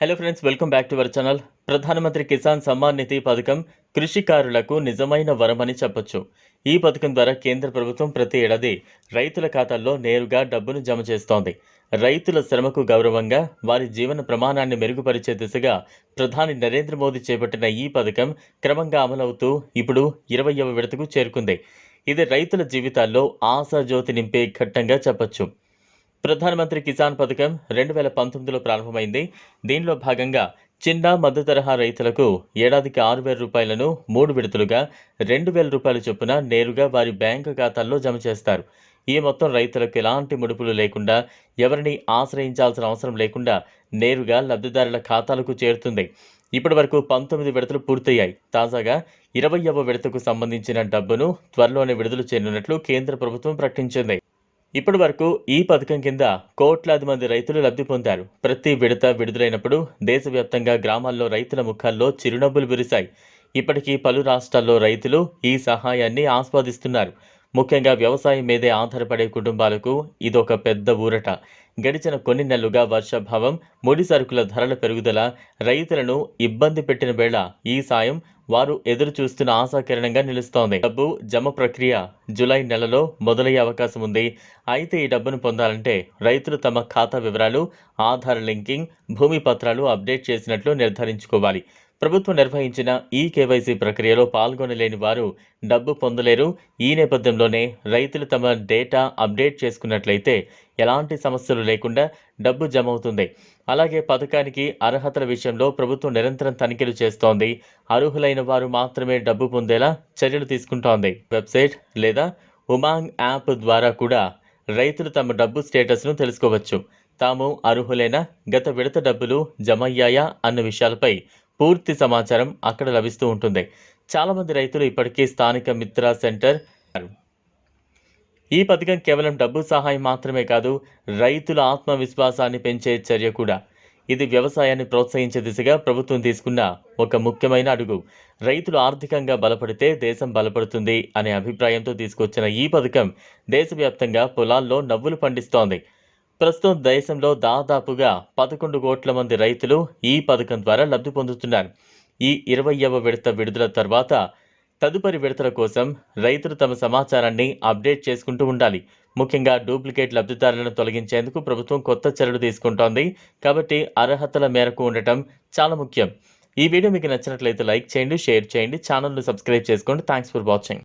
Hello friends welcome back to our channel Pradhanmantri Kisan Samman నిధి పథకం కృషికారులకు నిజమైన వరమని చెప్పొచ్చు. ఈ పథకం ద్వారా కేంద్ర ప్రభుత్వం ప్రతి ఏడాది రైతుల ఖాతాల్లో నేరుగా డబ్బును జమ చేస్తోంది. రైతుల శ్రమకు గౌరవంగా వారి జీవన ప్రమాణాన్ని మెరుగుపరిచే దిశగా ప్రధాని నరేంద్ర మోదీ చేపట్టిన ఈ పథకం క్రమంగా అమలవుతూ ఇప్పుడు ఇరవయవ విడతకు చేరుకుంది. ఇది రైతుల జీవితాల్లో ఆశాజ్యోతి నింపే ఘట్టంగా చెప్పొచ్చు. ప్రధానమంత్రి కిసాన్ పథకం రెండు వేల పంతొమ్మిదిలో ప్రారంభమైంది. దీనిలో భాగంగా చిన్న మధ్య తరహా రైతులకు ఏడాదికి ఆరు వేల రూపాయలను మూడు విడతలుగా రెండు వేల రూపాయల చొప్పున నేరుగా వారి బ్యాంకు ఖాతాల్లో జమ చేస్తారు. ఈ మొత్తం రైతులకు ఎలాంటి ముడుపులు లేకుండా ఎవరిని ఆశ్రయించాల్సిన అవసరం లేకుండా నేరుగా లబ్ధిదారుల ఖాతాలకు చేరుతుంది. ఇప్పటి వరకు పంతొమ్మిది విడతలు పూర్తయ్యాయి. తాజాగా ఇరవయవ విడతకు సంబంధించిన డబ్బును త్వరలోనే విడుదల చేయనున్నట్లు కేంద్ర ప్రభుత్వం ప్రకటించింది. ఇప్పటి వరకు ఈ పథకం కింద కోట్లాది మంది రైతులు లబ్ధి పొందారు. ప్రతి విడత విడుదలైనప్పుడు దేశవ్యాప్తంగా గ్రామాల్లో రైతుల ముఖాల్లో చిరునవ్వులు విరిశాయి. ఇప్పటికీ పలు రాష్ట్రాల్లో రైతులు ఈ సహాయాన్ని ఆస్వాదిస్తున్నారు. ముఖ్యంగా వ్యవసాయం మీదే ఆధారపడే కుటుంబాలకు ఇదొక పెద్ద ఊరట. గడిచిన కొన్ని నెలలుగా వర్షాభావం ముడి సరుకుల ధరల పెరుగుదల రైతులను ఇబ్బంది పెట్టిన వేళ ఈ సాయం వారు ఎదురు చూస్తున్న ఆశాకిరణంగా నిలుస్తోంది. డబ్బు జమ ప్రక్రియ జూలై నెలలో మొదలయ్యే అవకాశం ఉంది. అయితే ఈ డబ్బును పొందాలంటే రైతులు తమ ఖాతా వివరాలు ఆధార్ లింకింగ్ భూమి పత్రాలు అప్డేట్ చేసినట్లు నిర్ధారించుకోవాలి. ప్రభుత్వం నిర్వహించిన ఈ కేవైసీ ప్రక్రియలో పాల్గొనలేని వారు డబ్బు పొందలేరు. ఈ నేపథ్యంలోనే రైతులు తమ డేటా అప్డేట్ చేసుకున్నట్లయితే ఎలాంటి సమస్యలు లేకుండా డబ్బు జమ అవుతుంది అలాగే పథకానికి అర్హతల విషయంలో ప్రభుత్వం నిరంతరం తనిఖీలు చేస్తోంది. అర్హులైన వారు మాత్రమే డబ్బు పొందేలా చర్యలు తీసుకుంటోంది. వెబ్సైట్ లేదా ఉమాంగ్ యాప్ ద్వారా కూడా రైతులు తమ డబ్బు స్టేటస్ను తెలుసుకోవచ్చు. తాము అర్హులైన గత విడత డబ్బులు జమ అయ్యాయా అన్న విషయాలపై పూర్తి సమాచారం అక్కడ లభిస్తూ ఉంటుంది. చాలామంది రైతులు ఇప్పటికీ స్థానిక మిత్ర సెంటర్ ఈ పథకం కేవలం డబ్బు సహాయం మాత్రమే కాదు రైతుల ఆత్మవిశ్వాసాన్ని పెంచే చర్య కూడా. ఇది వ్యవసాయాన్ని ప్రోత్సహించే దిశగా ప్రభుత్వం తీసుకున్న ఒక ముఖ్యమైన అడుగు. రైతులు ఆర్థికంగా బలపడితే దేశం బలపడుతుంది అనే అభిప్రాయంతో తీసుకొచ్చిన ఈ పథకం దేశవ్యాప్తంగా పొలాల్లో నవ్వులు పండిస్తోంది. ప్రస్తుతం దేశంలో దాదాపుగా పదకొండు కోట్ల మంది రైతులు ఈ పథకం ద్వారా లబ్ధి పొందుతున్నారు. ఈ ఇరవయవ విడత విడుదల తర్వాత తదుపరి విడతల కోసం రైతులు తమ సమాచారాన్ని అప్డేట్ చేసుకుంటూ ఉండాలి. ముఖ్యంగా డూప్లికేట్ లబ్ధిదారులను తొలగించేందుకు ప్రభుత్వం కొత్త చర్యలు తీసుకుంటోంది. కాబట్టి అర్హతల మేరకు ఉండటం చాలా ముఖ్యం. ఈ వీడియో మీకు నచ్చినట్లయితే లైక్ చేయండి షేర్ చేయండి ఛానల్ను సబ్స్క్రైబ్ చేసుకోండి. Thanks for watching.